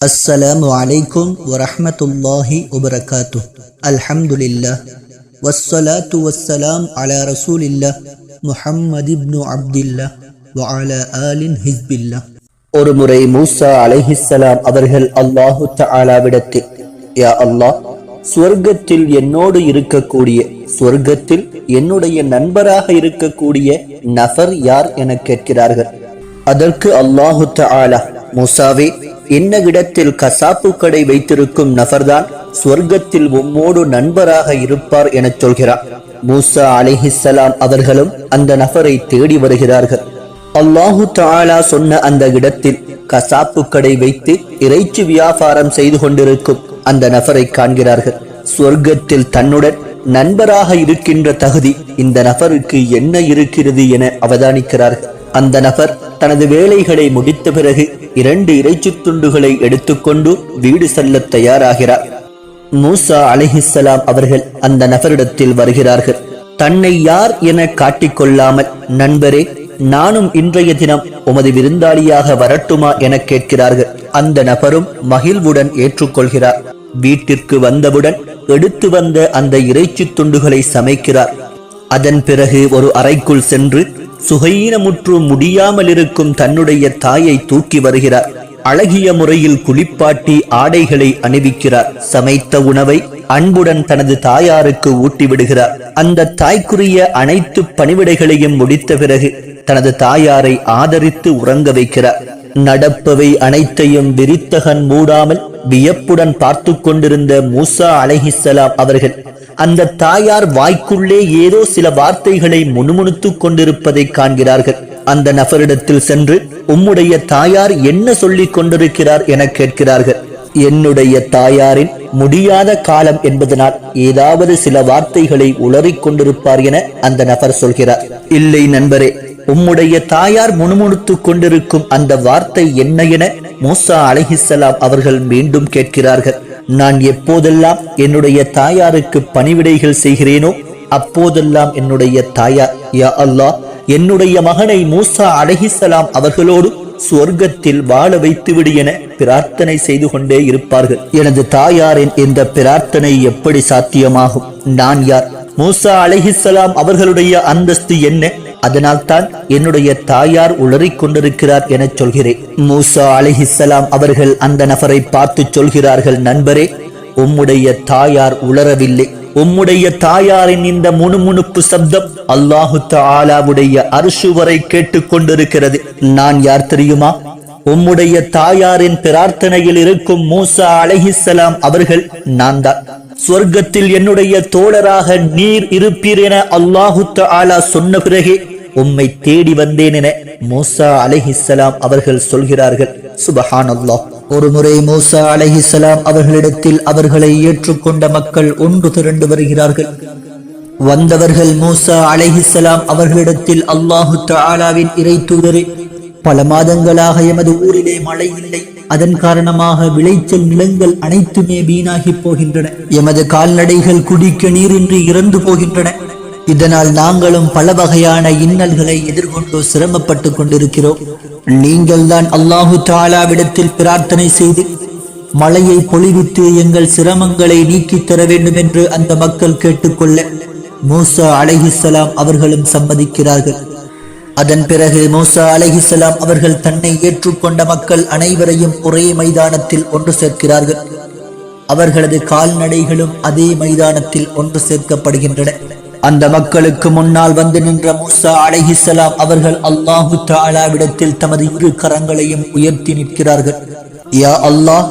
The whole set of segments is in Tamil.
அஸ்ஸலாம் அலைக்கும் வரஹமத்துல்லாஹி உபரகாத்து அல்ஹம்துலில்லா வஸ்ஸலாத்து வஸ்ஸலாம் அலா ரசூலில்லா முஹம்மது இப்னு அப்துல்லா வ அலா ஆலின் ஹிஸ்பில்லா ஒரு மூசா அலைஹிஸ்ஸலாம் அவர்கள் அல்லாஹு தஆலாவிடத்தில் யா அல்லாஹ் ஸ்வர்க்கத்தில் என்னோடு இருக்கக்கூடிய ஸ்வர்க்கத்தில் என்னுடைய நண்பராக இருக்கக்கூடிய நபர் யார் என கேட்கிறார்கள் அதற்கு அல்லாஹு தஆலா மூசாவே என்ன இடத்தில் கசாப்பு கடை வைத்திருக்கும் நபர்தான் சொர்க்கத்தில் உம்மோடு நண்பராக இருப்பார் என சொல்கிறார். மூசா அலிஹிசலாம் அவர்களும் அந்த நபரை தேடி வருகிறார்கள். அல்லாஹு தாலா சொன்ன அந்த இடத்தில் கசாப்பு கடை வைத்து இறைச்சி வியாபாரம் செய்து கொண்டிருக்கும் அந்த நபரை காண்கிறார்கள். சொர்க்கத்தில் தன்னுடன் நண்பராக இருக்கின்ற தகுதி இந்த நபருக்கு என்ன இருக்கிறது என அவதானிக்கிறார்கள். அந்த நபர் தனது வேலைகளை முடித்த பிறகு இரண்டு இறைச்சி துண்டுகளை எடுத்துக்கொண்டு வீடு செல்ல தயாராகிறார். மூசா அலிஹிசலாம் அவர்கள் அந்த நபரிடத்தில் வருகிறார்கள். தன்னை யார் என காட்டிக்கொள்ளாமல் நண்பரே நானும் இன்றைய தினம் உமது விருந்தாளியாக வரட்டுமா என கேட்கிறார்கள். அந்த நபரும் மகிழ்வுடன் ஏற்றுக்கொள்கிறார். வீட்டிற்கு வந்தவுடன் எடுத்து வந்த அந்த இறைச்சி துண்டுகளை சமைக்கிறார். அதன் பிறகு ஒரு அறைக்குள் சென்று சுகையீனமுற்று முடியாமல் இருக்கும் தன்னுடைய தாயை தூக்கி வருகிறார். அழகிய முறையில் குளிப்பாட்டி ஆடைகளை அணிவிக்கிறார். சமைத்த உணவை அன்புடன் தனது தாயாருக்கு ஊட்டி விடுகிறார் அந்த தாய்க்குரிய அனைத்து பணிவிடைகளையும் முடித்த பிறகு தனது தாயாரை ஆதரித்து உறங்க வைக்கிறார். நடப்பவை அனைத்தையும் விரித்தகன் மூடாமல் வியப்புடன் பார்த்து கொண்டிருந்த மூசா அலஹிசலாம் அவர்கள் அந்த தாயார் வாய்க்குள்ளே ஏதோ சில வார்த்தைகளை முணுமுணுத்துக் கொண்டிருப்பதை காண்கிறார்கள். அந்த நபரிடத்தில் சென்று உம்முடைய தாயார் என்ன சொல்லிக் கொண்டிருக்கிறார் என கேட்கிறார்கள். என்னுடைய தாயாரின் முடியாத காலம் என்பதனால் ஏதாவது சில வார்த்தைகளை உளறிக் கொண்டிருப்பார் என அந்த நபர் சொல்கிறார். இல்லை நண்பரே உம்முடைய தாயார் முணுமுணுத்துக் கொண்டிருக்கும் அந்த வார்த்தை என்ன என மூசா அலஹிசலாம் அவர்கள் மீண்டும் கேட்கிறார்கள். நான் எப்போதெல்லாம் என்னுடைய தாயாருக்கு பணிவிடைகள் செய்கிறேனோ அப்போதெல்லாம் என்னுடைய தாயார் யா அல்லாஹ் என்னுடைய மகனை மூசா அழகிசலாம் அவர்களோடு சொர்க்கத்தில் வாழ வைத்துவிடு என பிரார்த்தனை செய்து கொண்டே இருப்பார்கள். எனது தாயாரின் இந்த பிரார்த்தனை எப்படி சாத்தியமாகும்? நான் யார்? மூசா அலைஹிஸ்ஸலாம் அவர்களுடைய அந்தஸ்து என்ன? அதனால்தான் என்னுடைய தாயார் உளறிக் கொண்டிருக்கிறார் என சொல்கிறேன். மூசா அலிஹிசலாம் அவர்கள் அந்த நபரை பார்த்து சொல்கிறார்கள் நண்பரே உம்முடைய தாயார் உளரவில்லை உம்முடைய தாயாரின் இந்த முணுமுணுப்பு சப்தம் அல்லாஹு தாலாவுடைய அரிசு வரை கேட்டுக் கொண்டிருக்கிறது. நான் யார் தெரியுமா? உம்முடைய தாயாரின் பிரார்த்தனையில் இருக்கும் மூசா அலஹிசலாம் அவர்கள் நான் தான். சொர்க்கத்தில் என்னுடைய தோழராக நீர் இருப்பீர் என அல்லாஹு ஆலா சொன்ன பிறகே உம்மை தேடி வந்தேன் என மூசா அலஹிசலாம் அவர்கள் சொல்கிறார்கள். சுபஹான் அல்லாஹ் ஒரு முறை மூசா அலஹிசலாம் அவர்களிடத்தில் அவர்களை ஏற்றுக்கொண்ட மக்கள் ஒன்று திரண்டு வருகிறார்கள். வந்தவர்கள் மூசா அலஹிசலாம் அவர்களிடத்தில் அல்லாஹு தாலாவின் இறை தூதரே பல மாதங்களாக எமது ஊரிலே மழை இல்லை. அதன் காரணமாக விளைச்சல் நிலங்கள் அனைத்துமே வீணாகி போகின்றன. எமது கால்நடைகள் குடிக்க நீரின்றி இறந்து போகின்றன. இதனால் நாங்களும் பல வகையான இன்னல்களை எதிர்கொண்டு சிரமப்பட்டு கொண்டிருக்கிறோம். நீங்கள் தான் அல்லாஹு தாலாவிடத்தில் பிரார்த்தனை செய்து மழையை பொழிவித்து எங்கள் சிரமங்களை நீக்கித் தர வேண்டும் என்று அந்த மக்கள் கேட்டுக்கொள்ள மூசா அலைஹிஸ்ஸலாம் அவர்களும் சம்மதிக்கிறார்கள். அதன் பிறகு மூசா அலஹிசலாம் அவர்கள் தன்னை ஏற்றுக்கொண்ட மக்கள் அனைவரையும் ஒரே மைதானத்தில் ஒன்று சேர்க்கிறார்கள். அவர்களது கால்நடைகளும் அதே மைதானத்தில் ஒன்று சேர்க்கப்படுகின்றன. அந்த மக்களுக்கு முன்னால் வந்து நின்ற மூசா அலஹிசலாம் அவர்கள் அல்லாஹு தாலாவிடத்தில் தமது இரு கரங்களையும் உயர்த்தி நிற்கிறார்கள். யா அல்லாஹ்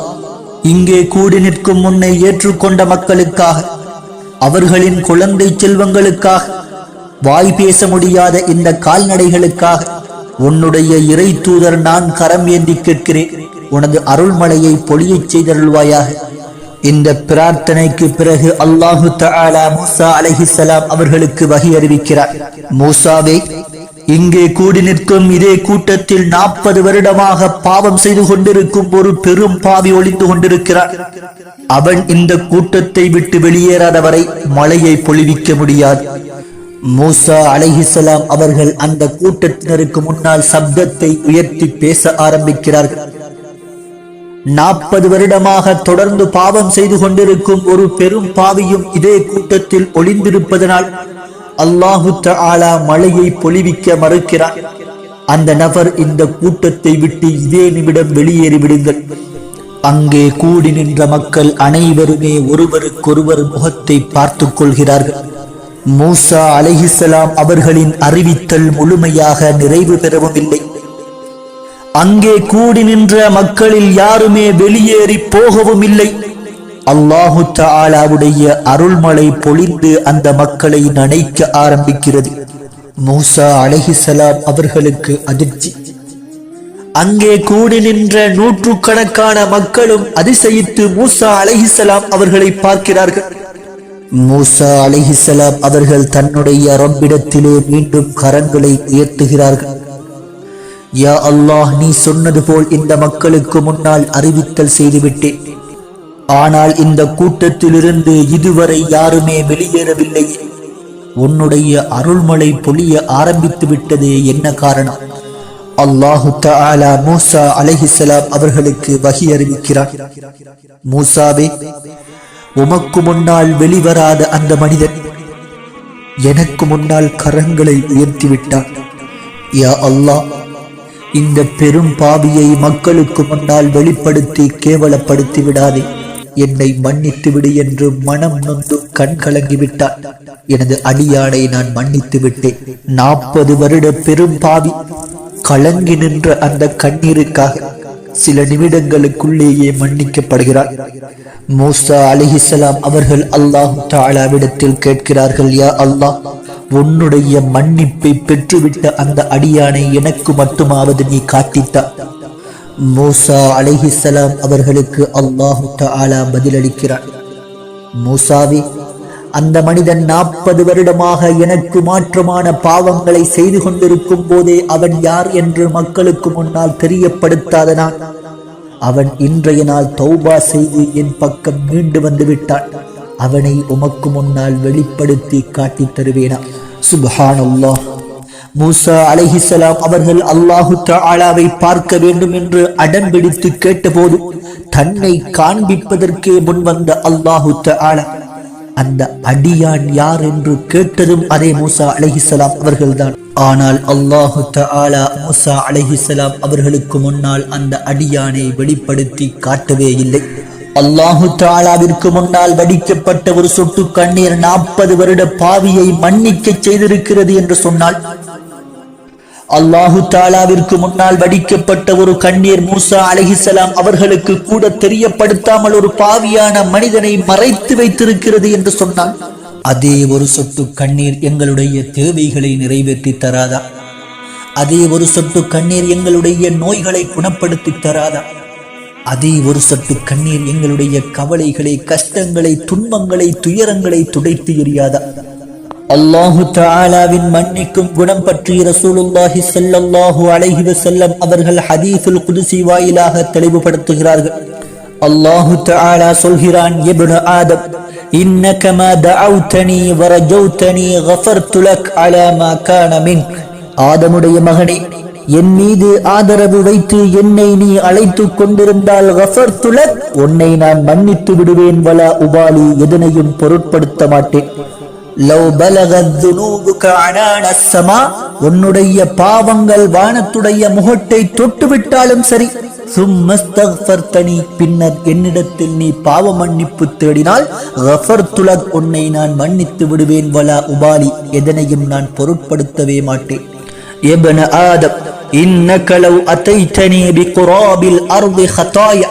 இங்கே கூடி நிற்கும் முன்னை ஏற்றுக்கொண்ட மக்களுக்காக அவர்களின் குழந்தை செல்வங்களுக்காக வாய் பேச முடியாத இந்த கால்நடைகளுக்காக உன்னுடைய இறை தூதர் நான் கரம் ஏந்தி கேட்கிறேன். உனது அருள்மலையை பொழியச் செய்தருள்வாயாக. இந்த பிரார்த்தனைக்கு பிறகு அல்லாஹு தஆலா மூசா அலைஹிஸ்ஸலாம் அவர்களுக்கு வகி அறிவிக்கிறார். மூசாவே இங்கே கூடி நிற்கும் இதே கூட்டத்தில் நாற்பது வருடமாக பாவம் செய்து கொண்டிருக்கும் ஒரு பெரும் பாவி ஒளிந்து கொண்டிருக்கிறார். அவன் இந்த கூட்டத்தை விட்டு வெளியேறாத வரை மழையை பொழிவிக்க முடியாது. மூசா அலைஹிசலாம் அவர்கள் அந்த கூட்டத்தினருக்கு முன்னால் சப்தத்தை உயர்த்தி பேச ஆரம்பிக்கிறார்கள். நாற்பது வருடமாக தொடர்ந்து பாவம் செய்து கொண்டிருக்கும் ஒரு பெரும் பாவியும் இதே கூட்டத்தில் ஒளிந்திருப்பதனால் அல்லாஹு தாலா மழையை பொழிவிக்க மறுக்கிறார் அந்த நபர் இந்த கூட்டத்தை விட்டு இதே நிமிடம் வெளியேறிவிடுங்கள் அங்கே கூடி நின்ற மக்கள் அனைவருமே ஒருவருக்கொருவர் முகத்தை பார்த்துக் கொள்கிறார்கள். மூசா அலைஹிஸ்ஸலாம் அவர்களின் அறிவித்தல் முழுமையாக நிறைவு பெறவும் இல்லை அங்கே கூடி நின்ற மக்களில் யாருமே வெளியேறி போகவும் இல்லை அல்லாஹு தாலாவுடைய அருள்மழை பொழிந்து அந்த மக்களை நனைக்க ஆரம்பிக்கிறது. மூசா அலஹிசலாம் அவர்களுக்கு அதிர்ச்சி. அங்கே கூடி நின்ற நூற்றுக்கணக்கான மக்களும் அதிசயித்து மூசா அலஹிசலாம் அவர்களை பார்க்கிறார்கள். மூசா அலிஹிசலாம் அவர்கள் தன்னுடைய ரப்பிடத்திலே மீண்டும் கரங்களை உயர்த்துகிறார்கள். யா அல்லாஹ் நீ சொன்னது போல் இந்த மக்களுக்கு முன்னால் அறிவித்தல் செய்துவிட்டேன். ஆனால் இந்த கூட்டத்திலிருந்து இதுவரை யாருமே வெளியேறவில்லை. உன்னுடைய அருள்மழை பொழிய ஆரம்பித்து விட்டது என்ன காரணம்? அல்லாஹு தாலா மூசா அலஹிசலாம் அவர்களுக்கு வகி அறிவிக்கிறார் மூசாவே உமக்கு முன்னால் வெளிவராத அந்த மனிதன் எனக்கு முன்னால் கரங்களை உயர்த்திவிட்டான். யா அல்லாஹ் இந்த பெரும் பாவியை மக்களுக்கு முன்னால் வெளிப்படுத்தி கேவலப்படுத்தி விடாதே. என்னை மன்னித்து விடு என்று மனம் நொந்து கண் கலங்கி எனது அடியானை நான் மன்னித்து விட்டேன். நாற்பது வருட பெரும் பாவி கலங்கி நின்ற அந்த கண்ணீருக்காக சில நிமிடங்களுக்குள்ளேயே மன்னிக்கப்படுகிறார். மூசா அலிஹிசலாம் அவர்கள் அல்லாஹு தாலாவிடத்தில் கேட்கிறார்கள் யா அல்லாஹ் உன்னுடைய மன்னிப்பை பெற்றுவிட்ட அந்த அடியானை எனக்கு மட்டுமாவது நீ காட்டித்தா மூசா அலிஹிசலாம் அவர்களுக்கு அல்லாஹு தாலா பதிலளிக்கிறான் மூசாவி அந்த மனிதன் நாற்பது வருடமாக எனக்கு மாற்றமான பாவங்களை செய்து கொண்டிருக்கும் போதே அவன் யார் என்று மக்களுக்கு முன்னால் தெரியப்படுத்தாத நான் அவன் இன்றைய நாள் தௌபா செய்து என் பக்கம் மீண்டு வந்து விட்டான். அவனை உமக்கு முன்னால் வெளிப்படுத்தி காட்டித் தருவேனா. சுப்ஹானல்லாஹ் மூசா அலஹிசலாம் அவர்கள் அல்லாஹு தாலாவை பார்க்க வேண்டும் என்று அடம் பிடித்து கேட்டபோது தன்னை காண்பிப்பதற்கே முன்வந்த அல்லாஹு தாலா அந்த அடியான் யார் என்று கேட்டதும் அதே மூசா அலஹிசலாம் அவர்கள்தான். ஆனால் அல்லாஹு தஆலா மூசா அலஹிசலாம் அவர்களுக்கு முன்னால் அந்த அடியானை வெளிப்படுத்தி காட்டவே இல்லை. அல்லாஹு தாலாவிற்கு முன்னால் வடிக்கப்பட்ட ஒரு சொட்டு கண்ணீர் நாற்பது வருட பாவியை மன்னிக்க செய்திருக்கிறது என்று சொன்னால் அல்லாஹு தாலாவிற்கு முன்னால் வடிக்கப்பட்ட ஒரு கண்ணீர் மூசா அலஹிசலாம் அவர்களுக்கு கூட தெரியப்படுத்தாமல் ஒரு பாவியான மனிதனை மறைத்து வைத்திருக்கிறது என்று சொன்னான். அதே ஒரு சொட்டு கண்ணீர் எங்களுடைய தேவைகளை நிறைவேற்றி தராதா? அதே ஒரு சொட்டு கண்ணீர் எங்களுடைய நோய்களை குணப்படுத்தி தராதா? அதே ஒரு சொட்டு கண்ணீர் எங்களுடைய கவலைகளை கஷ்டங்களை துன்பங்களை துயரங்களை துடைத்து எறியாதா? அல்லாஹு தாலாவின் மன்னிக்கும் குணம் பற்றி ரசூலுல்லாஹி செல்லல்லாஹு அலைஹி செல்லம் அவர்கள் ஹதீஃபுல் குதுசி வாயிலாக தெளிவுபடுத்துகிறார்கள். அல்லாஹு தாலா சொல்கிறான் இப்னு ஆதம் இன்னக மா தஅவுதனி வரஜௌதனி கஃபர்து லக் அலா மா கான ஆதமுடைய மகனே என் மீது ஆதரவு வைத்து என்னை நீ அழைத்துக் கொண்டிருந்தால் கஃபர்து துலக் உன்னை நான் மன்னித்து விடுவேன் வலா உபாலி எதனையும் பொருட்படுத்த மாட்டேன். உன்னுடைய பாவங்கள் வானத்துடைய முகட்டை தொட்டுவிட்டாலும் சரி. சும்மஸ்தனி பின்னர் என்னிடத்தில் நீ பாவ மன்னிப்பு தேடினால் துலக் உன்னை நான் மன்னித்து விடுவேன் வலா உபாலி எதனையும் நான் பொருட்படுத்தவே மாட்டேன். ஏபன ஆதம் இன்னக்கலவு அத்தைத்தனி பிகுராபில் அருவி ஹதாயா.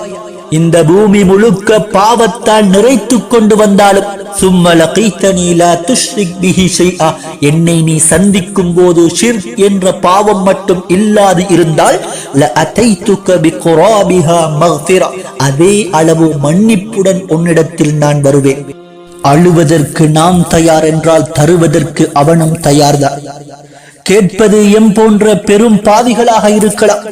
இந்த பூமி முழுக்க பாவத்தால் நிறைத்து கொண்டு வந்தாலும் சும்மல லகீத்தனி துஷ்ரிக் பிஹிஷை என்னை நீ சந்திக்கும் போது ஷிர் என்ற பாவம் மட்டும் இல்லாது இருந்தால் ல அதைத்துக பிகுராபிஹா மக்ஃபிரா அதே அளவு மன்னிப்புடன் உன்னிடத்தில் நான் வருவேன். அழுவதற்கு நாம் தயார் என்றால் தருவதற்கு அவனும் தயார்தான். கேட்பது எம் போன்ற பெரும் பாதிகளாக இருக்கலாம்.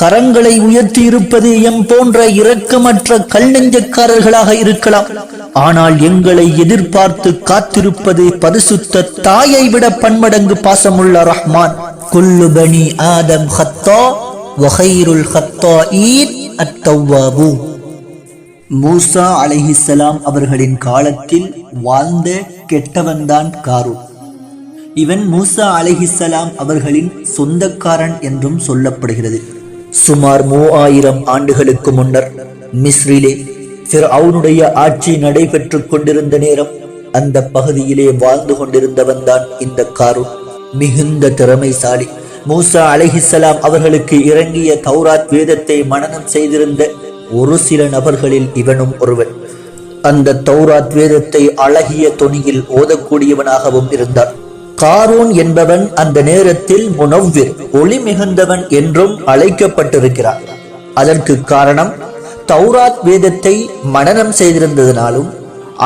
கரங்களை உயர்த்தி இருப்பது எம் போன்ற இரக்கமற்ற கல் நெஞ்சக்காரர்களாக இருக்கலாம். ஆனால் எங்களை எதிர்பார்த்து காத்திருப்பது பரிசுத்த தாயை விட பன்மடங்கு பாசமுள்ள ரஹ்மான். குல்லு பனி ஆதம் ஹத்தா வஹைருல் ஈத் அத்தவ்வாபூன் மூசா அலைஹிஸ்ஸலாம் அவர்களின் காலத்தில் வாழ்ந்த கெட்டவன்தான் காரூன். இவன் மூசா அலைஹிஸ்ஸலாம் அவர்களின் சொந்தக்காரன் என்றும் சொல்லப்படுகிறது. சுமார் மூவாயிரம் ஆண்டுகளுக்கு முன்னர் மிஸ்ரிலே அவனுடைய ஆட்சி நடைபெற்றுக் கொண்டிருந்த நேரம் அந்த பகுதியிலே வாழ்ந்து கொண்டிருந்தவன் தான் இந்த காரூன் மிகுந்த திறமைசாலி. மூசா அலஹிசலாம் அவர்களுக்கு இறங்கிய தௌராத் வேதத்தை மனனம் செய்திருந்த ஒரு சில நபர்களில் இவனும் ஒருவன். அந்த தௌராத் வேதத்தை அழகிய தொனியில் ஓதக்கூடியவனாகவும் இருந்தான். காரூன் என்பவன் அந்த நேரத்தில் முனவ்விர் ஒளி மிகுந்தவன் என்றும் அழைக்கப்பட்டிருக்கிறார். அதற்கு காரணம் தௌராத் வேதத்தை மனநம் செய்திருந்ததினாலும்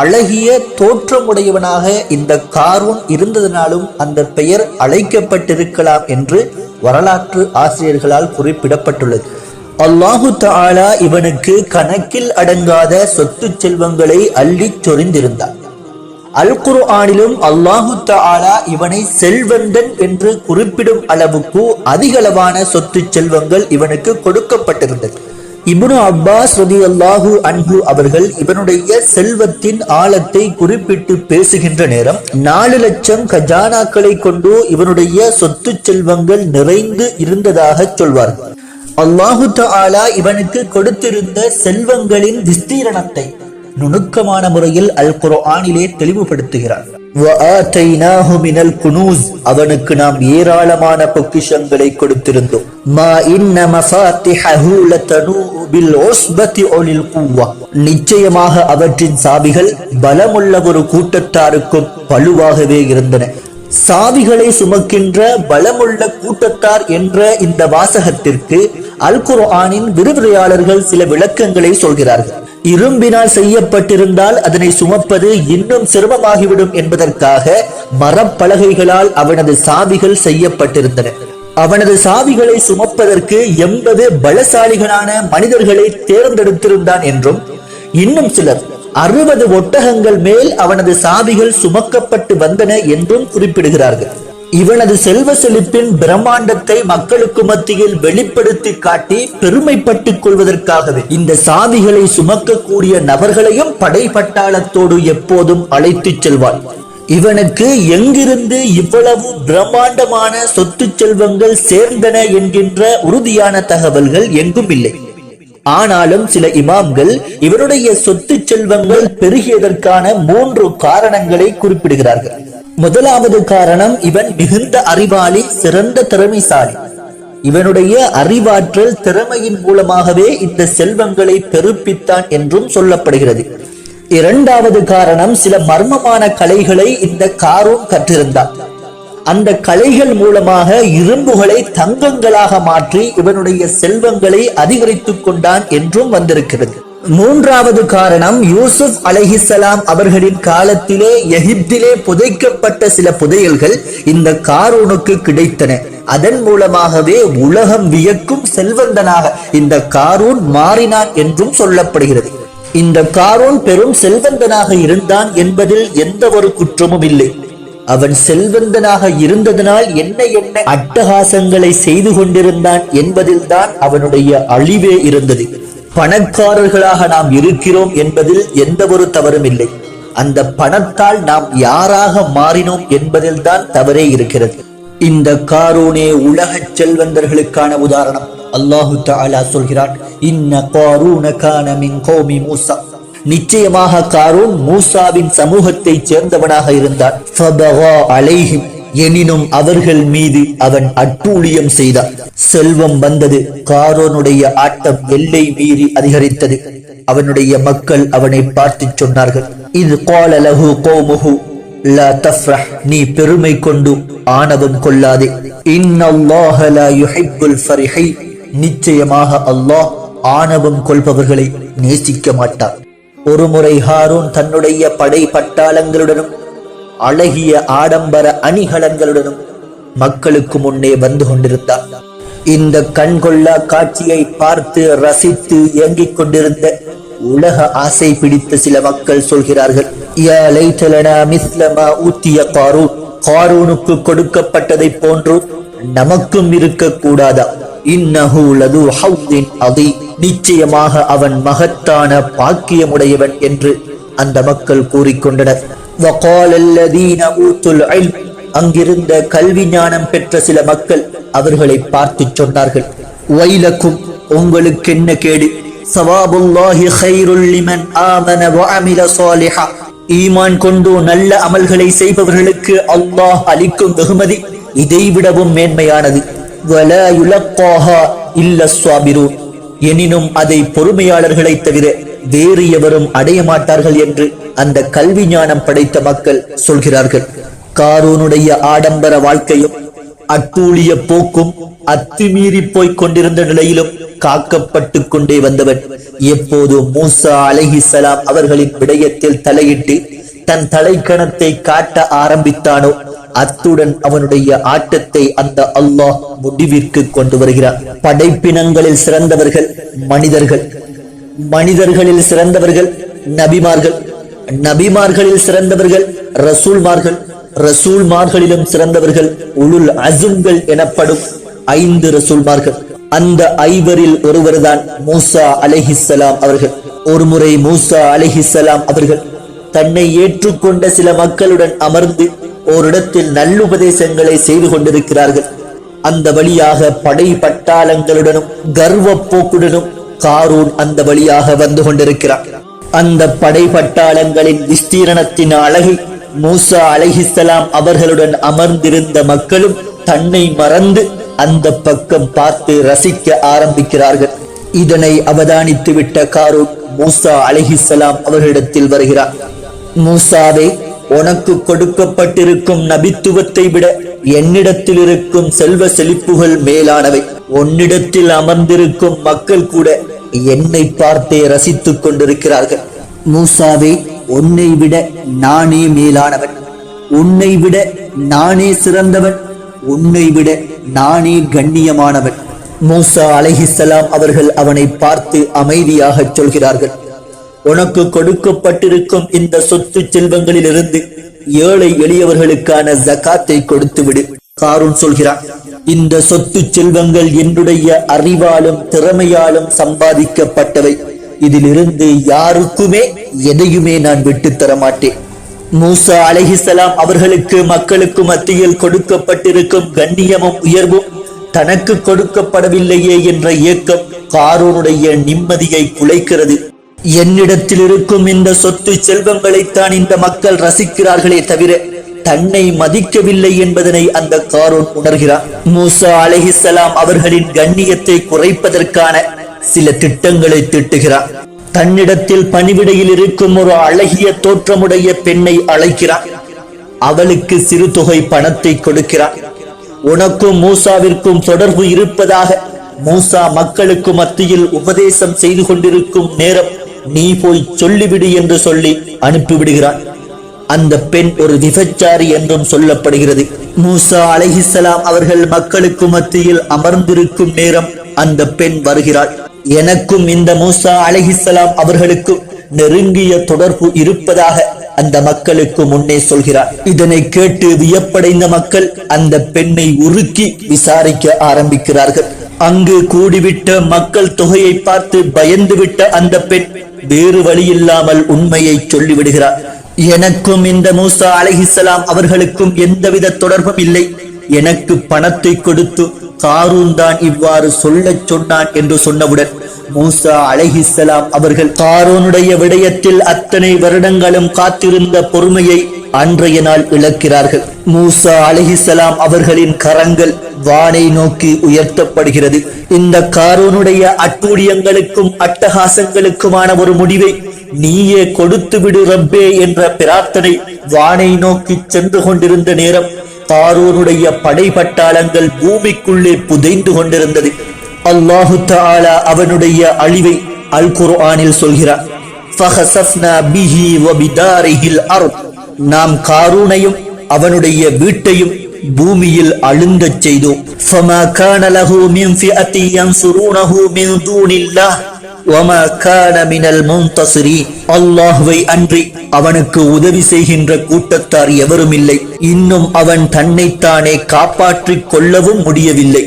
அழகிய தோற்றமுடையவனாக இந்த காரூன் இருந்ததினாலும் அந்த பெயர் அழைக்கப்பட்டிருக்கலாம் என்று வரலாற்று ஆசிரியர்களால் குறிப்பிடப்பட்டுள்ளது. அல்லாஹு தாலா இவனுக்கு கணக்கில் அடங்காத சொத்து செல்வங்களை அள்ளிச் சொரிந்திருந்தார் அல் குர்ஆனிலும் அல்லாஹு தாலா இவனை செல்வந்தன் என்று குறிப்பிடும் அளவுக்கு அதிகளவான சொத்து செல்வங்கள் இவனுக்கு கொடுக்கப்பட்டிருந்தது. இப்னு அப்பாஸ் ரலியல்லாஹு அன்ஹு அவர்கள் இவனுடைய செல்வத்தின் ஆழத்தை குறிப்பிட்டு பேசுகின்ற நேரம் நாலு லட்சம் கஜானாக்களை கொண்டு இவனுடைய சொத்து செல்வங்கள் நிறைந்து இருந்ததாக சொல்வார்கள். அல்லாஹு தாலா இவனுக்கு கொடுத்திருந்த செல்வங்களின் விஸ்தீரணத்தை நுணுக்கமான முறையில் அல் குர்ஆனிலே தெளிவுபடுத்துகிறார் அவனுக்கு நாம் ஏராளமான பொக்கிஷங்களை கொடுத்திருந்தோம் நிச்சயமாக அவற்றின் சாவிகள் பலமுள்ள ஒரு கூட்டத்தாருக்கும் பழுவாகவே இருந்தன சாவிகளை சுமக்கின்ற பலமுள்ள கூட்டத்தார் என்ற இந்த வாசகத்திற்கு அல் குர்ஆனின் விரிவுரையாளர்கள் சில விளக்கங்களை சொல்கிறார்கள். இரும்பினால் செய்யப்பட்டிருந்தால் அதனை சுமப்பது இன்னும் சிரமமாகிவிடும் என்பதற்காக மரப்பலகைகளால் அவனது சாவிகள் செய்யப்பட்டிருந்தன. அவனது சாவிகளை சுமப்பதற்கு எண்பது பலசாலிகளான மனிதர்களை தேர்ந்தெடுத்திருந்தான் என்றும் இன்னும் சிலர் அறுபது ஒட்டகங்கள் மேல் அவனது சாவிகள் சுமக்கப்பட்டு வந்தன என்றும் குறிப்பிடுகிறார்கள். இவனது செல்வ செழிப்பின் பிரம்மாண்டத்தை மக்களுக்கு மத்தியில் வெளிப்படுத்தி காட்டி பெருமைப்பட்டுக் கொள்வதற்காகவே இந்த சாவிகளை சுமக்கக்கூடிய நபர்களையும் படைப்பட்டாளத்தோடு எப்போதும் அழைத்துச் செல்வான் இவனுக்கு எங்கிருந்து இவ்வளவு பிரம்மாண்டமான சொத்து செல்வங்கள் சேர்ந்தன என்கின்ற உறுதியான தகவல்கள் எங்கும் இல்லை. ஆனாலும் சில இமாம்கள் இவருடைய சொத்து செல்வங்கள் பெருகியதற்கான மூன்று காரணங்களை குறிப்பிடுகிறார்கள். முதலாவது காரணம் இவன் மிகுந்த அறிவாளி சிறந்த திறமைசாலி. இவனுடைய அறிவாற்றல் திறமையின் மூலமாகவே இந்த செல்வங்களை பெருப்பித்தான் என்றும் சொல்லப்படுகிறது. இரண்டாவது காரணம் சில மர்மமான கலைகளை இந்த காரூன் கற்றிருந்தான். அந்த கலைகள் மூலமாக இரும்புகளை தங்கங்களாக மாற்றி இவனுடைய செல்வங்களை அதிகரித்துக் கொண்டான் என்றும் வந்திருக்கிறது. மூன்றாவது காரணம் யூசுப் அலஹிசலாம் அவர்களின் காலத்திலே எகிப்திலே புதைக்கப்பட்ட சில புதையல்கள் இந்த காரூனுக்கு கிடைத்தன. அதன் மூலமாகவே உலகம் வியக்கும் செல்வந்தனாக இந்த காரூன் மாறினான் என்றும் சொல்லப்படுகிறது. இந்த காரூன் பெரும் செல்வந்தனாக இருந்தான் என்பதில் எந்த ஒரு குற்றமும் இல்லை. அவன் செல்வந்தனாக இருந்ததனால் என்ன என்ன அட்டகாசங்களை செய்து கொண்டிருந்தான் என்பதில்தான் அவனுடைய அழிவே இருந்தது. பணக்காரர்களாக நாம் இருக்கிறோம் என்பதில் எந்த ஒரு தவறும் இல்லை. அந்த பணத்தால் நாம் யாராக மாறினோம் என்பதில்தான் தவறே இருக்கிறது. இந்த காரூனே உலக செல்வந்தர்களுக்கான உதாரணம். அல்லாஹு தாலா சொல்கிறான் இன்ன காரூன கான மின் மூசா. நிச்சயமாக காரூன் மூசாவின் சமூகத்தை சேர்ந்தவனாக இருந்தான். அலைஹிம். எனினும் அவர்கள் மீது அவன் அட்டூழியம் செய்தான் செல்வம் வந்தது. காரோனுடைய ஆட்டம் எல்லை மீறி அதிகரித்தது. அவனுடைய மக்கள் அவனை பார்த்து சொன்னார்கள். இது கோலலகு கோமுகு நீ பெருமை கொண்டு ஆணவம் கொள்ளாதே. இன்னல்லாஹ நிச்சயமாக அல்லாஹ் ஆணவம் கொள்பவர்களை நேசிக்க மாட்டார் ஒருமுறை ஹாரூன் தன்னுடைய படை பட்டாளங்களுடனும் அழகிய ஆடம்பர அணிகலன்களுடனும் மக்களுக்கு முன்னே வந்து கொண்டிருந்தார். இந்த கண்கொள்ளா காட்சியை பார்த்து ரசித்து இயங்கிக் கொண்டிருந்த உலக ஆசை பிடித்த சில மக்கள் சொல்கிறார்கள் யா லைத்தலனா ஊத்திய காரூன். காரூனுக்கு கொடுக்கப்பட்டதை போன்று நமக்கும் இருக்க கூடாதா இன்னஹு லது அதி. நிச்சயமாக அவன் மகத்தான பாக்கியமுடையவன் என்று அந்த மக்கள் கூறிக்கொண்டனர் அங்கிருந்த கல்வி ஞானம் பெற்ற சில மக்கள் அவர்களை பார்த்து சொன்னார்கள். வைலக்கும் உங்களுக்கு என்ன கேடு? சவாபுல்லாஹி ஹைருல் லிமன் ஆமன வஅமில ஈமான் கொண்டு நல்ல அமல்களை செய்பவர்களுக்கு அல்லாஹ் அளிக்கும் வெகுமதி இதை விடவும் மேன்மையானது எனினும் அதை பொறுமையாளர்களை தவிர வேறு எவரும் அடைய மாட்டார்கள் என்று அந்த கல்வி ஞானம் படைத்த மக்கள் சொல்கிறார்கள் காரூனுடைய ஆடம்பர வாழ்க்கையும் அட்டூழிய போக்கும் அத்துமீறி போய்க் கொண்டிருந்த நிலையிலும் காக்கப்பட்டு கொண்டே வந்தவன். எப்போது மூசா அலைஹிசலாம் அவர்களின் விடயத்தில் தலையிட்டு தன் தலைக்கணத்தை காட்ட ஆரம்பித்தானோ அத்துடன் அவனுடைய ஆட்டத்தை அந்த அல்லாஹ் முடிவிற்கு கொண்டு வருகிறார் படைப்பினங்களில் சிறந்தவர்கள் மனிதர்கள். மனிதர்களில் சிறந்தவர்கள் நபிமார்கள். நபிமார்களில் சிறந்தவர்கள் ரசூல்மார்கள் ரசூல்மார்களிலும் சிறந்தவர்கள் உளுல் அசும்கள் எனப்படும் ஐந்து ரசூல்மார்கள். அந்த ஐவரில் ஒருவர்தான் மூசா அலஹிசலாம் அவர்கள். ஒருமுறை மூசா அலஹிசலாம் அவர்கள் தன்னை ஏற்றுக்கொண்ட சில மக்களுடன் அமர்ந்து ஓரிடத்தில் நல்லுபதேசங்களை செய்து கொண்டிருக்கிறார்கள். அந்த வழியாக படை பட்டாளங்களுடனும் கர்வப்போக்குடனும் காரூன் அந்த வழியாக வந்து கொண்டிருக்கிறார். அந்த படை பட்டாளங்களின் விஸ்தீரணத்தின் அழகை மூசா அலைஹிஸ்ஸலாம் அவர்களுடன் அமர்ந்திருந்த மக்களும் தன்னை மறந்து அந்த பக்கம் பார்த்து ரசிக்க ஆரம்பிக்கிறார்கள். இதனை அவதானித்து விட்ட காரூன் மூசா அலைஹிஸ்ஸலாம் அவர்களிடத்தில் வருகிறார். மூசாவே உனக்கு கொடுக்கப்பட்டிருக்கும் நபித்துவத்தை விட என்னிடத்தில் இருக்கும் செல்வ செழிப்புகள் மேலானவை. உன்னிடத்தில் அமர்ந்திருக்கும் மக்கள் கூட என்னை பார்த்தே ரசித்துக் கொண்டிருக்கிறார்கள். மூசாவே உன்னை விட நானே மேலானவன். உன்னை விட நானே சிறந்தவன். உன்னை விட நானே கண்ணியமானவன். மூசா அலஹிசலாம் அவர்கள் அவனை பார்த்து அமைதியாகச் சொல்கிறார்கள். உனக்கு கொடுக்கப்பட்டிருக்கும் இந்த சொத்து செல்வங்களிலிருந்து ஏழை எளியவர்களுக்கான ஜகாத்தை கொடுத்து விடு காரூன் சொல்கிறான். இந்த சொத்து செல்வங்கள் என்னுடைய அறிவாலும் திறமையாலும் சம்பாதிக்கப்பட்டவை. இதிலிருந்து யாருக்குமே எதையுமே நான் விட்டுத்தர மாட்டேன். மூசா அலஹிசலாம் அவர்களுக்கு மக்களுக்கு மத்தியில் கொடுக்கப்பட்டிருக்கும் கண்ணியமும் உயர்வும் தனக்கு கொடுக்கப்படவில்லையே என்ற ஏக்கம் காரூனுடைய நிம்மதியை குலைக்கிறது. என்னிடத்தில் இருக்கும் இந்த சொத்து செல்வங்களைத்தான் இந்த மக்கள் ரசிக்கிறார்களே தவிர தன்னை மதிக்கவில்லை என்பதனை அந்த காரோன் உணர்கிறார் மூசா அலஹிசலாம் அவர்களின் கண்ணியத்தை குறைப்பதற்கான சில திட்டங்களை திட்டுகிறார் தன்னிடத்தில் பணிவிடையில் இருக்கும் ஒரு அழகிய தோற்றமுடைய பெண்ணை அழைக்கிறார் அவளுக்கு சிறு தொகை பணத்தை கொடுக்கிறார் உனக்கும் மூசாவிற்கும் தொடர்பு இருப்பதாக மூசா மக்களுக்கு மத்தியில் உபதேசம் செய்து கொண்டிருக்கும் நேரம் நீ போய் சொல்லிவிடு என்று சொல்லி அனுப்பிவிடுகிறான். அந்த பெண் ஒரு விபச்சாரி என்றும் சொல்லப்படுகிறது. மூசா அலஹிசலாம் அவர்கள் மக்களுக்கு மத்தியில் அமர்ந்திருக்கும் நேரம் அந்த பெண் வருகிறாள். எனக்கும் இந்த மூசா அலஹிசலாம் அவர்களுக்கும் நெருங்கிய தொடர்பு இருப்பதாக அந்த மக்களுக்கு முன்னே சொல்கிறார். இதனை கேட்டு வியப்படைந்த மக்கள் அந்த பெண்ணை உருக்கி விசாரிக்க ஆரம்பிக்கிறார்கள். அங்கு கூடிவிட்ட மக்கள் தொகையை பார்த்து பயந்துவிட்ட அந்த பெண் வேறு வழியில்லாமல் உண்மையை சொல்லிவிடுகிறார். எனக்கும் இந்த மூசா அலஹிசலாம் அவர்களுக்கும் எந்தவித தொடர்பும் இல்லை. எனக்கு பணத்தை கொடுத்து காரூன் தான் இவ்வாறு சொல்லச் சொன்னான் என்று சொன்னவுடன் மூசா அலைஹிஸ்ஸலாம் அவர்கள் காரோனுடைய விடயத்தில் அத்தனை வருடங்களும் காத்திருந்த பொறுமையை அன்றைய நாள் இழக்கிறார்கள். மூசா அலைஹிஸ்ஸலாம் அவர்களின் கரங்கள் வானை நோக்கி உயர்த்தப்படுகிறது. இந்த காரூனுடைய அட்டூழியங்களுக்கும் அட்டகாசங்களுக்குமான ஒரு முடிவை நீயே கொடுத்து விடு ரப்பே என்ற பிரார்த்தனை வானை நோக்கி சென்று கொண்டிருந்த நேரம் காரூனுடைய படை பட்டாளங்கள் பூமிக்குள்ளே புதைந்து கொண்டிருந்தது. அல்லாஹு தாலா அவனுடைய அழிவை அல் குர்ஆனில் சொல்கிறார் நாம் காரூனையும் அவனுடைய வீட்டையும் பூமியில் அழுங்கச் செய்தோம். அல்லாஹுவை அன்றி அவனுக்கு உதவி செய்கின்ற கூட்டத்தார் எவரும் இல்லை இன்னும் அவன் தன்னைத்தானே காப்பாற்றிக் கொள்ளவும் முடியவில்லை.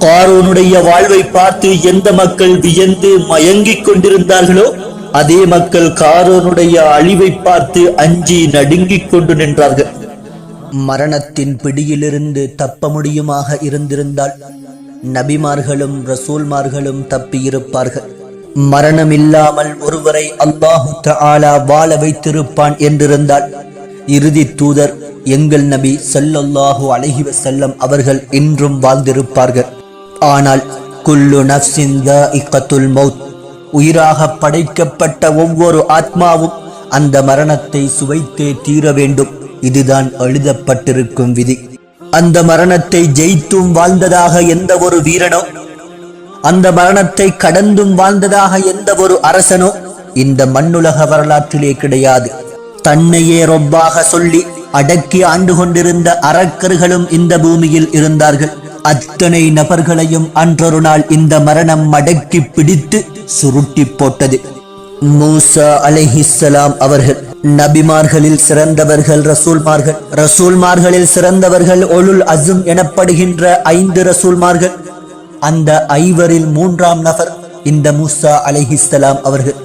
காரோனுடைய வாழ்வை பார்த்து எந்த மக்கள் வியந்து மயங்கிக் கொண்டிருந்தார்களோ அதே மக்கள் காரோனுடைய அழிவை பார்த்து அஞ்சி நடுங்கிக் கொண்டு நின்றார்கள். மரணத்தின் பிடியிலிருந்து தப்ப முடியுமாக இருந்திருந்தால் நபிமார்களும் ரசூல்மார்களும் தப்பியிருப்பார்கள். மரணம் இல்லாமல் ஒருவரை அல்லாஹு ஆலா வாழ வைத்திருப்பான் என்றிருந்தால் இறுதி தூதர் எங்கள் நபி சல்லல்லாஹு அலஹி வசல்லம் அவர்கள் இன்றும் வாழ்ந்திருப்பார்கள். ஆனால் குல்லு நஃப்ஸின் தாஇகத்துல் மௌத் உயிராக படைக்கப்பட்ட ஒவ்வொரு ஆத்மாவும் அந்த மரணத்தை சுவைத்தே தீர வேண்டும். இதுதான் எழுதப்பட்டிருக்கும் விதி. அந்த மரணத்தை ஜெயித்தும் வாழ்ந்ததாக எந்த ஒரு வீரனோ அந்த மரணத்தை கடந்தும் வாழ்ந்ததாக எந்த ஒரு அரசனோ இந்த மண்ணுலக வரலாற்றிலே கிடையாது. தன்னையே ரொப்பாக சொல்லி அடக்கி ஆண்டு கொண்டிருந்த அரக்கர்களும் இந்த பூமியில் இருந்தார்கள். அத்தனை நபர்களையும் அன்றொரு நாள் இந்த மரணம் மடக்கி பிடித்து சுருட்டி போட்டது. மூசா அலைஹிஸ்ஸலாம் அவர்கள் நபிமார்களில் சிறந்தவர்கள் ரசூல்மார்கள் ரசூல்மார்களில் சிறந்தவர்கள் ஒலுல் அசும் எனப்படுகின்ற ஐந்து ரசூல்மார்கள். அந்த ஐவரில் மூன்றாம் நபர் இந்த மூசா அலைஹிஸ்ஸலாம் அவர்கள்.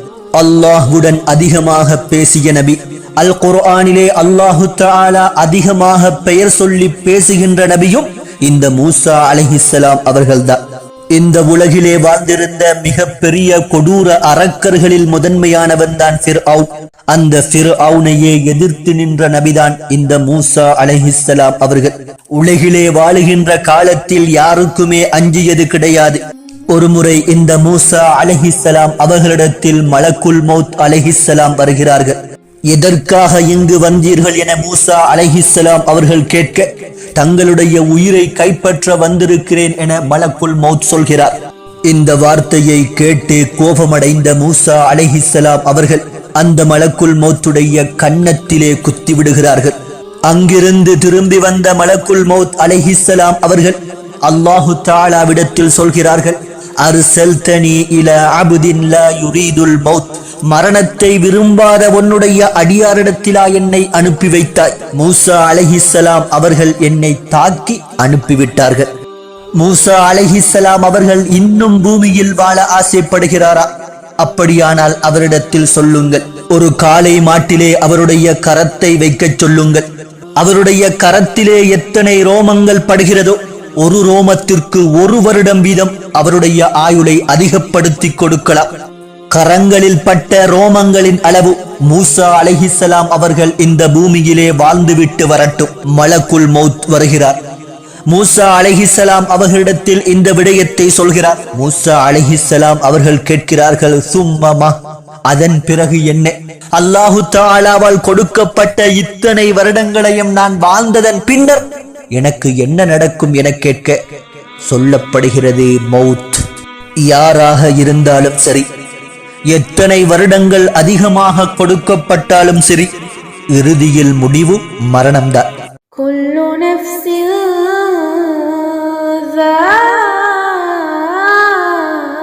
அல்லாஹுடன் அதிகமாக பேசிய நபி அல் குர்ஆனிலே அல்லாஹு தாலா அதிகமாக பெயர் சொல்லி பேசுகின்ற நபியும் இந்த மூசா அலைஹிஸ்ஸலாம் அவர்கள்தான். இந்த உலகிலே வாழ்ந்திருந்த மிக பெரிய கொடூர அரக்கர்களில் முதன்மையானவன் தான் அந்த ஃபிர்அவுனையே எதிர்த்து நின்ற நபிதான் இந்த மூசா அலைஹிஸ்ஸலாம் அவர்கள். உலகிலே வாழுகின்ற காலத்தில் யாருக்குமே அஞ்சியது கிடையாது. ஒருமுறை இந்த மூசா அலஹிசலாம் அவர்களிடத்தில் மலக்குல் மௌத் அலஹிசலாம் வருகிறார்கள். எதற்காக இங்கு வந்தீர்கள் என மூசா அலஹிசலாம் அவர்கள் கேட்க தங்களுடைய உயிரை கைப்பற்ற வந்திருக்கிறேன் என மலக்குல் மௌத் சொல்கிறார். இந்த வார்த்தையை கேட்டு கோபமடைந்த மூசா அலைஹிசலாம் அவர்கள் அந்த மலக்குல் மௌத்துடைய கன்னத்திலே குத்தி விடுகிறார்கள் அங்கிருந்து திரும்பி வந்த மலக்குல் மௌத் அலைஹிசலாம் அவர்கள் அல்லாஹு தாலாவிடத்தில் சொல்கிறார்கள் அர்சல்தனி இல அபுதின் லா யுரீதுல் மௌத். மரணத்தை விரும்பாத உன்னுடைய அடியாரிடத்திலா என்னை அனுப்பி வைத்தாய். மூசா அலஹிசலாம் அவர்கள் என்னை தாக்கி அனுப்பிவிட்டார்கள். மூசா அலஹிசலாம் அவர்கள் இன்னும் பூமியில் வாழ ஆசைப்படுகிறாரா? அப்படியானால் அவரிடத்தில் சொல்லுங்கள். ஒரு காலை மாட்டிலே அவருடைய கரத்தை வைக்கச் சொல்லுங்கள். அவருடைய கரத்திலே எத்தனை ரோமங்கள் படுகிறதோ ஒரு ரோமத்திற்கு ஒரு வருடம் வீதம் அவருடைய ஆயுளை அதிகப்படுத்தி கொடுக்கலாம். கரங்களில் பட்ட ரோமங்களின் அளவு மூசா அலஹிசலாம் அவர்கள் இந்த பூமியிலே வாழ்ந்துவிட்டு வரட்டும். மலக்குல் மௌத் வருகிறார். மூசா அலஹிசலாம் அவர்களிடத்தில் இந்த விடயத்தை சொல்கிறார். மூசா அலஹிசலாம் அவர்கள் கேட்கிறார்கள் சும்மமா அதன் பிறகு என்ன? அல்லாஹு தாலாவால் கொடுக்கப்பட்ட இத்தனை வருடங்களையும் நான் வாழ்ந்ததன் பின்னர் எனக்கு என்ன நடக்கும் என கேட்க சொல்லப்படுகிறது மௌத் யாராக இருந்தாலும் சரி எத்தனை வருடங்கள் அதிகமாக கொடுக்கப்பட்டாலும் சரி இறுதியில் முடிவு மரணம்தான் كل نفس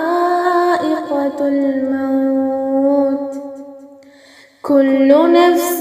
ذائقة الموت كل نفس